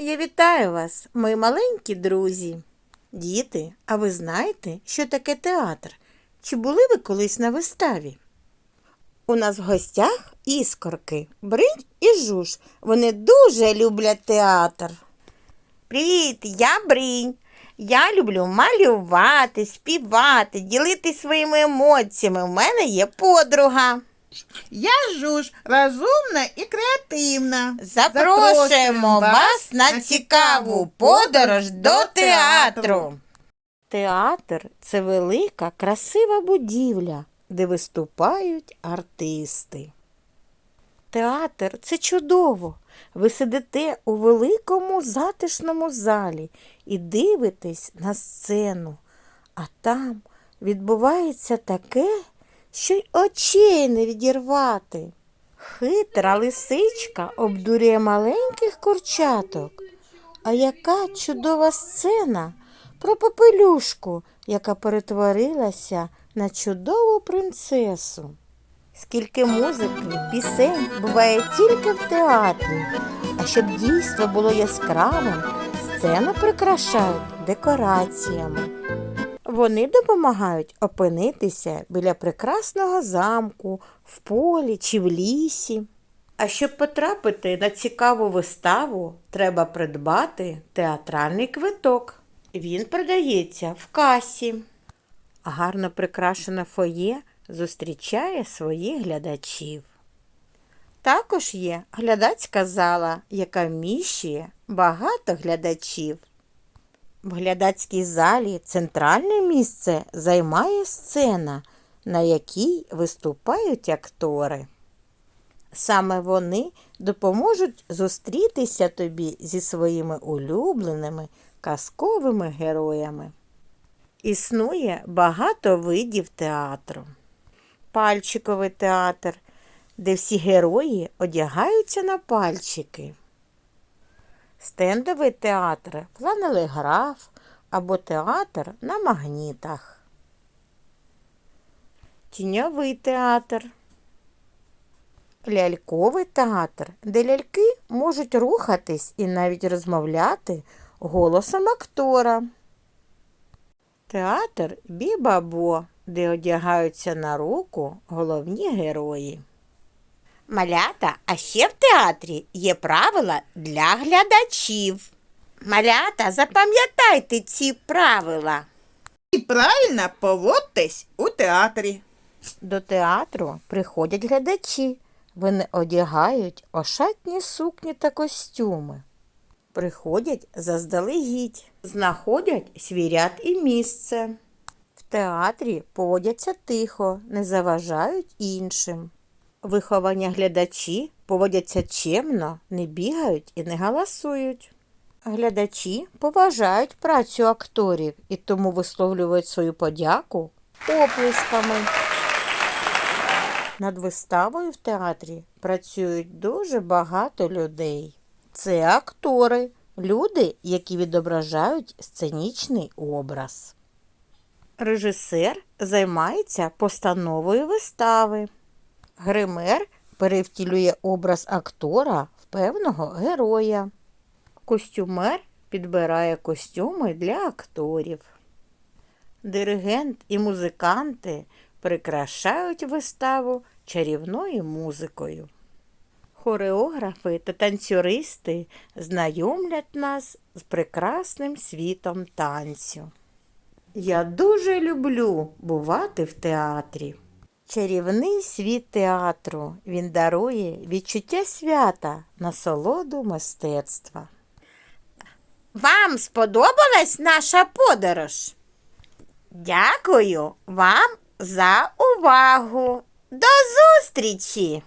Я вітаю вас, мої маленькі друзі. Діти, а ви знаєте, що таке театр? Чи були ви колись на виставі? У нас в гостях іскорки, бринь і жуж. Вони дуже люблять театр. Привіт, я Бринь. Я люблю малювати, співати, ділитися своїми емоціями. У мене є подруга. Я жуж, розумна і креативна. Запрошуємо вас на цікаву подорож до театру. Театр це велика, красива будівля, де виступають артисти. Театр це чудово. Ви сидите у великому затишному залі і дивитесь на сцену, а там відбувається таке, що й очей не відірвати. Хитра лисичка обдурює маленьких курчаток. А яка чудова сцена про попелюшку, яка перетворилася на чудову принцесу. Скільки музики, пісень буває тільки в театрі, а щоб дійство було яскравим, сцену прикрашають декораціями. Вони допомагають опинитися біля прекрасного замку, в полі чи в лісі. А щоб потрапити на цікаву виставу, треба придбати театральний квиток. Він продається в касі. Гарно прикрашене фоє зустрічає своїх глядачів. Також є глядацька зала, яка вміщує багато глядачів. В глядацькій залі центральне місце займає сцена, на якій виступають актори. Саме вони допоможуть зустрітися тобі зі своїми улюбленими казковими героями. Існує багато видів театру. Пальчиковий театр, де всі герої одягаються на пальчики. Стендовий театр, фланелеграф або театр на магнітах. Тіньовий театр. Ляльковий театр, де ляльки можуть рухатись і навіть розмовляти голосом актора. Театр Бібабо, де одягаються на руку головні герої. Малята, а ще в театрі є правила для глядачів. Малята, запам'ятайте ці правила. І правильно поводьтесь у театрі. До театру приходять глядачі. Вони одягають ошатні сукні та костюми. Приходять заздалегідь, знаходять свій ряд і місце. В театрі поводяться тихо, не заважають іншим. Виховані глядачі поводяться чемно, не бігають і не галасують. Глядачі поважають працю акторів і тому висловлюють свою подяку оплесками. Над виставою в театрі працюють дуже багато людей. Це актори, люди, які відображають сценічний образ. Режисер займається постановою вистави. Гример перевтілює образ актора в певного героя. Костюмер підбирає костюми для акторів. Диригент і музиканти прикрашають виставу чарівною музикою. Хореографи та танцюристи знайомлять нас з прекрасним світом танцю. Я дуже люблю бувати в театрі. Чарівний світ театру він дарує відчуття свята, насолоду мистецтва. Вам сподобалась наша подорож? Дякую вам за увагу. До зустрічі!